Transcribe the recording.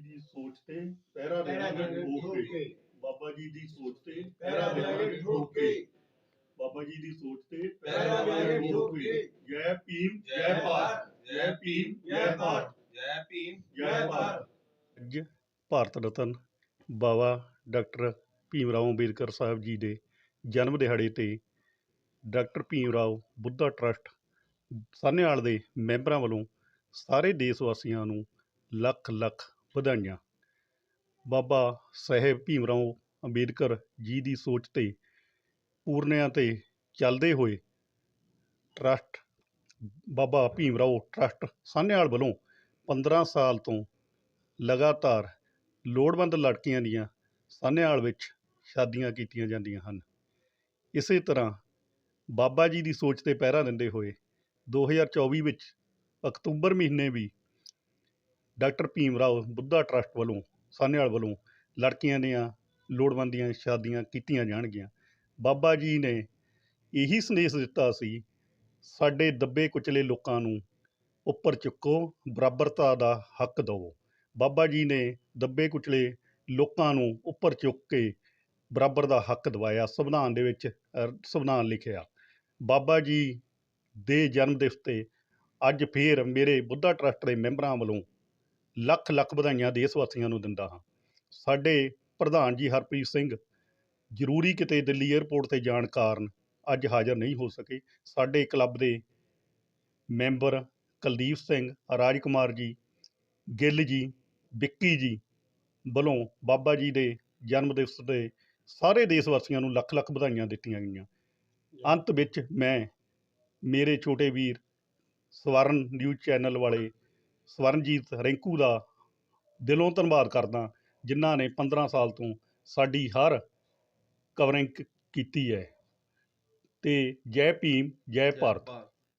ਜੀ ਦੀ ਸੋਚ ਤੇ ਪਹਿਰਾ ਦੇਵਾਂਗੇ ਠੋਕ ਕੇ। ਬਾਬਾ ਜੀ ਦੀ ਸੋਚ ਤੇ ਪਹਿਰਾ ਦੇਵਾਂਗੇ ਠੋਕ ਕੇ। ਬਾਬਾ ਜੀ ਦੀ ਸੋਚ ਤੇ ਪਹਿਰਾ ਦੇਵਾਂਗੇ ਠੋਕ ਕੇ। ਜੈ ਭੀਮ ਜੈ ਭਾਰਤ ਜੈ ਭੀਮ ਜੈ ਭਾਰਤ। ਜੈ ਭੀਮ ਜੈ ਭਾਰਤ। ਅੱਜ ਭਾਰਤ ਰਤਨ ਬਾਬਾ ਡਾਕਟਰ ਭੀਮ ਰਾਓ ਅੰਬੇਦਕਰ ਸਾਹਿਬ ਜੀ ਦੇ ਜਨਮ ਦਿਹਾੜੇ ਤੇ ਡਾਕਟਰ ਭੀਮ ਰਾਓ ਬੁੱਧਾ ਟਰਸਟ ਸਾਹਨੇਵਾਲ ਦੇ ਮੈਂਬਰਾਂ ਵੱਲੋਂ ਸਾਰੇ ਦੇਸ਼ ਵਾਸੀਆਂ ਨੂੰ ਲੱਖ ਲੱਖ ਵਧਾਈਆਂ। ਬਾਬਾ ਸਾਹਿਬ ਭੀਮ ਰਾਓ ਅੰਬੇਦਕਰ ਜੀ ਦੀ ਸੋਚ ਤੇ ਪੂਰਨਿਆਂ ਤੇ ਚੱਲਦੇ ਹੋਏ ਟਰਸਟ, ਬਾਬਾ ਭੀਮ ਰਾਓ ਟਰਸਟ ਸਾਹਨੇਵਾਲ ਵੱਲੋਂ 15 ਸਾਲ ਤੋਂ ਲਗਾਤਾਰ ਲੋੜਵੰਦ ਲੜਕੀਆਂ ਦੀਆਂ ਸਾਹਨੇਵਾਲ ਵਿੱਚ ਸ਼ਾਦੀਆਂ ਕੀਤੀਆਂ ਜਾਂਦੀਆਂ ਹਨ। ਇਸੇ ਤਰ੍ਹਾਂ ਬਾਬਾ ਜੀ ਦੀ ਸੋਚ ਤੇ ਪਹਿਰਾ ਦਿੰਦੇ ਹੋਏ 2024 ਵਿੱਚ ਅਕਤੂਬਰ ਮਹੀਨੇ ਵੀ ਡਾਕਟਰ ਭੀਮ ਰਾਓ ਬੁੱਧਾ ਟਰੱਸਟ ਵੱਲੋਂ ਸਾਹਨੇਵਾਲ ਵੱਲੋਂ ਲੜਕੀਆਂ ਦੀਆਂ ਲੋੜਵੰਦ ਦੀਆਂ ਸ਼ਾਦੀਆਂ ਕੀਤੀਆਂ ਜਾਣਗੀਆਂ। ਬਾਬਾ ਜੀ ਨੇ ਇਹੀ ਸੰਦੇਸ਼ ਦਿੱਤਾ ਸੀ, ਸਾਡੇ ਦੱਬੇ ਕੁਚਲੇ ਲੋਕਾਂ ਨੂੰ ਉੱਪਰ ਚੁੱਕੋ, ਬਰਾਬਰਤਾ ਦਾ ਹੱਕ ਦਿਓ। ਬਾਬਾ ਜੀ ਨੇ ਦੱਬੇ ਕੁਚਲੇ ਲੋਕਾਂ ਨੂੰ ਉੱਪਰ ਚੁੱਕ ਕੇ ਬਰਾਬਰ ਦਾ ਹੱਕ ਦਿਵਾਇਆ, ਸੰਵਿਧਾਨ ਦੇ ਵਿੱਚ ਸੰਵਿਧਾਨ ਲਿਖਿਆ। ਬਾਬਾ ਜੀ ਦੇ ਜਨਮ ਦਿਵਸ ਤੇ ਅੱਜ ਫੇਰ ਮੇਰੇ ਬੁੱਧਾ ਟਰਸਟ ਦੇ ਮੈਂਬਰਾਂ ਵੱਲੋਂ ਲੱਖ ਲੱਖ ਵਧਾਈਆਂ ਦੇਸ਼ ਵਾਸੀਆਂ ਨੂੰ ਦਿੰਦਾ ਹਾਂ। ਸਾਡੇ ਪ੍ਰਧਾਨ ਜੀ ਹਰਪ੍ਰੀਤ ਸਿੰਘ, ਜ਼ਰੂਰੀ ਕਿਤੇ ਦਿੱਲੀ 에ਅਰਪੋਰਟ ਤੇ ਜਾਣ ਕਾਰਨ ਅੱਜ ਹਾਜ਼ਰ ਨਹੀਂ ਹੋ ਸਕੇ। ਸਾਡੇ ਕਲੱਬ ਦੇ ਮੈਂਬਰ ਕੁਲਦੀਪ ਸਿੰਘ ਰਾਜ ਕੁਮਾਰ ਜੀ, ਗਿੱਲ ਜੀ, ਵਿੱਕੀ ਜੀ ਵੱਲੋਂ ਬਾਬਾ ਜੀ ਦੇ ਜਨਮ ਦਿਵਸ ਤੇ ਸਾਰੇ ਦੇਸ਼ ਵਾਸੀਆਂ ਨੂੰ ਲੱਖ ਲੱਖ ਵਧਾਈਆਂ ਦਿੱਤੀਆਂ ਗਈਆਂ। ਅੰਤ ਵਿੱਚ ਮੈਂ ਮੇਰੇ ਛੋਟੇ ਵੀਰ ਸਵਰਨ ਨਿਊਜ਼ ਚੈਨਲ ਵਾਲੇ ਸਵਰਨਜੀਤ ਰਿੰਕੂ ਦਾ ਦਿਲੋਂ ਧੰਨਵਾਦ ਕਰਦਾ ਜਿਨ੍ਹਾਂ ਨੇ 15 ਸਾਲ ਤੋਂ ਸਾਡੀ ਹਰ ਕਵਰਿੰਗ ਕੀਤੀ ਹੈ। ਤੇ ਜੈ ਭੀਮ ਜੈ ਭਾਰਤ।